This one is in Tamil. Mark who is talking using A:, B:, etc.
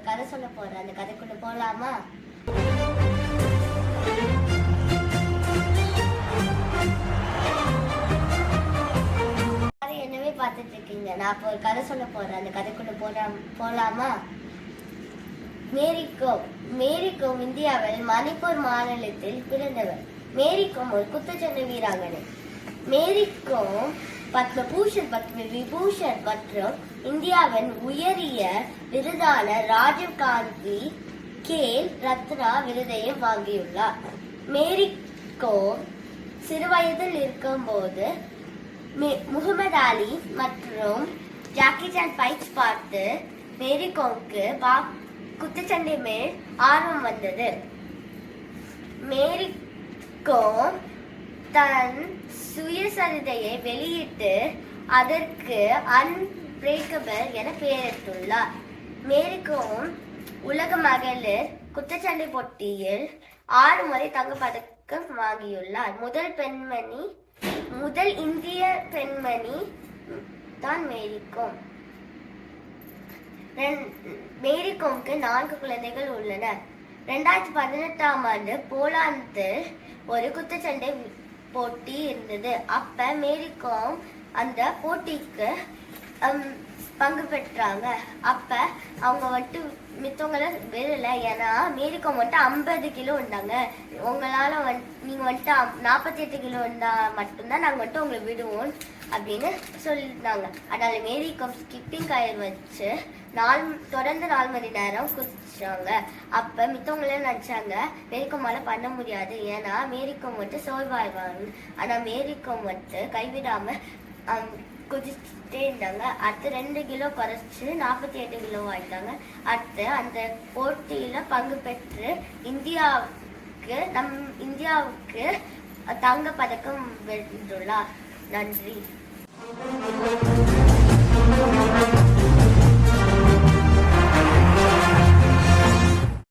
A: ஒரு கதை சொல்ல போறேன். அந்த கதைக்குள்ள போலாமா? என்னவே பார்த்துட்டு இருக்கீங்க? நான் இப்போ ஒரு கதை சொல்ல போறேன். அந்த கதைக்குள்ள போலாம் போலாமா? மேரிகோம் மேரிகோம் இந்தியாவில் மணிப்பூர் மாநிலத்தில் பிறந்தவர். மேரிகோம் ஒரு குத்துச்சண்டை வீராங்கனை. மேரிகோம் பத்மபூஷன் பத்ம விபூஷன் மற்றும் இந்தியாவின் உயரிய விருதான ராஜீவ் காந்தி கேல் ரத்னா விருதையும் வாங்கியுள்ளார். மேரிகோம் சிறுவயதில் இருக்கும்போது முகமது அலி மற்றும் ஜாக்கி சான் ஃபைட்ஸ் பார்த்து மேரி கோம்க்கு பா குத்துச்சண்டை மேல் ஆர்வம் வந்தது. மேரி கோம் தன் சுயசரிதையை வெளியிட்டு அதற்கு அன்பிரேக்கபிள் என பெயரிட்டுள்ளார். மேரி உலக மகளிர் குத்துச்சண்டை போட்டியில் ஆறு முறை தங்கப்பதக்கம் வாங்கியுள்ளார். முதல் பெண்மணி முதல் இந்திய பெண்மணி தான் மேரி கோம் ரெண்- நான்கு குழந்தைகள் உள்ளன ரெண்டாயிரத்தி பதினெட்டாம் ஆண்டு போலாந்தில் ஒரு குத்துச்சண்டை போட்டி இருந்தது. அப்ப மேரி கோம் அந்த போட்டிக்கு பங்கு பெற்றாங்க. அப்ப அவங்க வந்துட்டு மித்தவங்கள விடல ஏன்னா மேரி கோம் வந்துட்டு ஐம்பது கிலோ இருந்தாங்க. உங்களால வந்து நீங்க வந்துட்டு நாற்பத்தி எட்டு கிலோ இருந்தா மட்டும்தான் நாங்க வந்துட்டு உங்களை விடுவோம் அப்படின்னு சொல்லியிருந்தாங்க. அதனால மேரி கோம் ஸ்கிப்பிங் கயிறு வச்சு நாலு தொடர்ந்து நாலு மணி நேரம் குதிச்சாங்க அப்ப மித்தவங்களே நினைச்சாங்க மேரிக்கோமால பண்ண முடியாது. ஏன்னா மேரிக்கோம் வந்துட்டு சோர்வாய்வாங்க ஆனா மேரிக்கோம் வந்துட்டு கைவிடாம குதிச்சுட்டே இருந்தாங்க. அடுத்து ரெண்டு கிலோ குறைச்சு நாற்பத்தி எட்டு கிலோ ஆயிட்டாங்க அடுத்து அந்த போட்டியில பங்கு பெற்று இந்தியாவுக்கு நம் இந்தியாவுக்கு தங்க பதக்கம் வென்றுள்ளார். நன்றி.